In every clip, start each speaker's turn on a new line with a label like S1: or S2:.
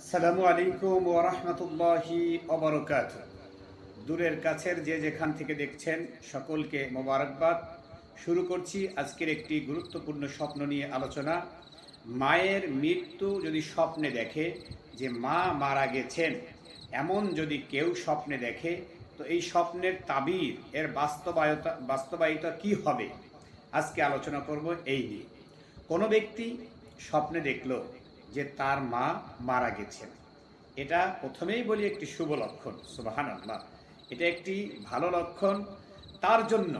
S1: আসসালামু আলাইকুম ওরহমতুল্লাহি অবরকাত দূরের কাছের যে যেখান থেকে দেখছেন সকলকে মোবারকবাদ। শুরু করছি আজকের একটি গুরুত্বপূর্ণ স্বপ্ন নিয়ে আলোচনা। মায়ের মৃত্যু যদি স্বপ্নে দেখে যে মা মারা গেছেন, এমন যদি কেউ স্বপ্নে দেখে, তো এই স্বপ্নের তাবির, এর বাস্তবায়তা, বাস্তবায়িতা কি হবে? আজকে আলোচনা করব এই নিয়ে। কোনো ব্যক্তি স্বপ্নে দেখল যে তার মা মারা গেছেন। এটা প্রথমেই বলি একটি শুভ লক্ষণ সুবাহান আল্লাহ এটা একটি ভালো লক্ষণ। তার জন্য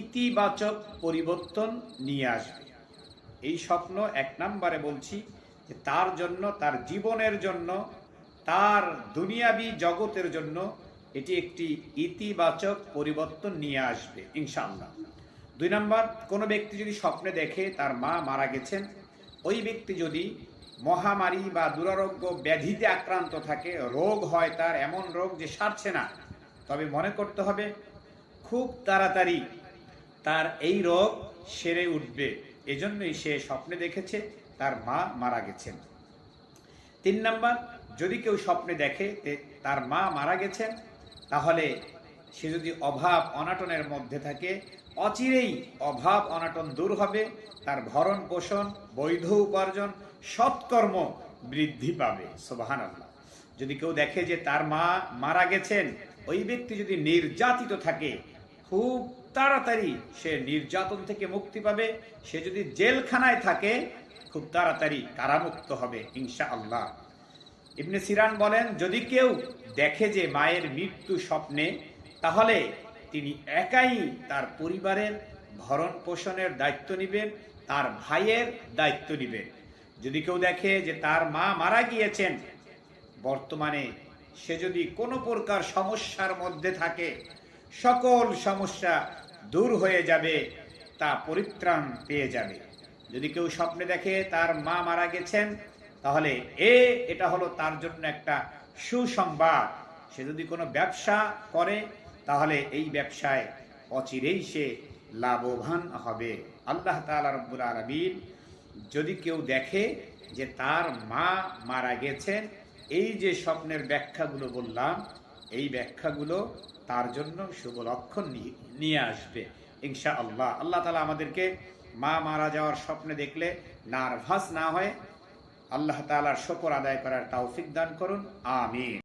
S1: ইতিবাচক পরিবর্তন নিয়ে আসবে। এই স্বপ্ন এক নম্বরে বলছি যে তার জন্য, তার জীবনের জন্য, তার দুনিয়াবি জগতের জন্য এটি একটি ইতিবাচক পরিবর্তন নিয়ে আসবে, ইনশাআল্লাহ। দুই নম্বর, কোনো ব্যক্তি যদি স্বপ্নে দেখে তার মা মারা গেছেন ওই ব্যক্তি যদি মহামারী বা দুরারোগ্য ব্যাধিতে আক্রান্ত থাকে, রোগ হয় তার এমন রোগ যে সারছে না। তবে মনে করতে হবে, খুব তাড়াতাড়ি তার এই রোগ সেরে উঠবে। এজন্যই সে স্বপ্নে দেখেছে, তার মা মারা গেছেন। তিন নাম্বার, যদি কেউ স্বপ্নে দেখে তার মা মারা গেছেন, তাহলে সে যদি অভাব অনাটনের মধ্যে থাকে, অচিরেই অভাব অনাটন দূর হবে, তার ভরণ পোষণ, বৈধ উপার্জন, সৎকর্ম বৃদ্ধি পাবে। সোবাহান আল্লাহ যদি কেউ দেখে যে তার মা মারা গেছেন, ওই ব্যক্তি যদি নির্যাতিত থাকে, খুব তাড়াতাড়ি সে নির্যাতন থেকে মুক্তি পাবে। সে যদি জেলখানায় থাকে, খুব তাড়াতাড়ি কারামুক্ত হবে ইনশা আল্লাহ ইবনে সিরান বলেন, যদি কেউ দেখে যে মায়ের মৃত্যু স্বপ্নে তাহলে তিনি একাই তার পরিবারের ভরণ পোষণের দায়িত্ব নেবেন, তার ভাইয়ের দায়িত্ব নেবেন। যদি কেউ দেখে যে তার মা মারা গিয়েছেন, বর্তমানে সে যদি কোনো প্রকার সমস্যার মধ্যে থাকে, সকল সমস্যা দূর হয়ে যাবে, তা পরিত্রাণ পেয়ে যাবে। যদি কেউ স্বপ্নে দেখে তার মা মারা গেছেন, তাহলে এ, এটা হলো তার জন্য একটা সুসংবাদ। সে যদি কোনো ব্যবসা করে তাহলে এই ব্যবসায় অচিরেই সে লাভবান হবে। আল্লাহ তাআলা রব্বুল আলামিন যদি কেউ দেখে যে তার মা মারা গেছেন, এই যে স্বপ্নের ব্যাখ্যাগুলো বললাম, এই ব্যাখ্যাগুলো তার জন্য শুভ লক্ষণ নিয়ে- আসবে ইনশা আল্লাহ আল্লাহ তালা আমাদেরকে মা মারা যাওয়ার স্বপ্নে দেখলে নার্ভাস না হয় আল্লাহ তালার শকর আদায় করার তৌফিক দান করুন, আমিন।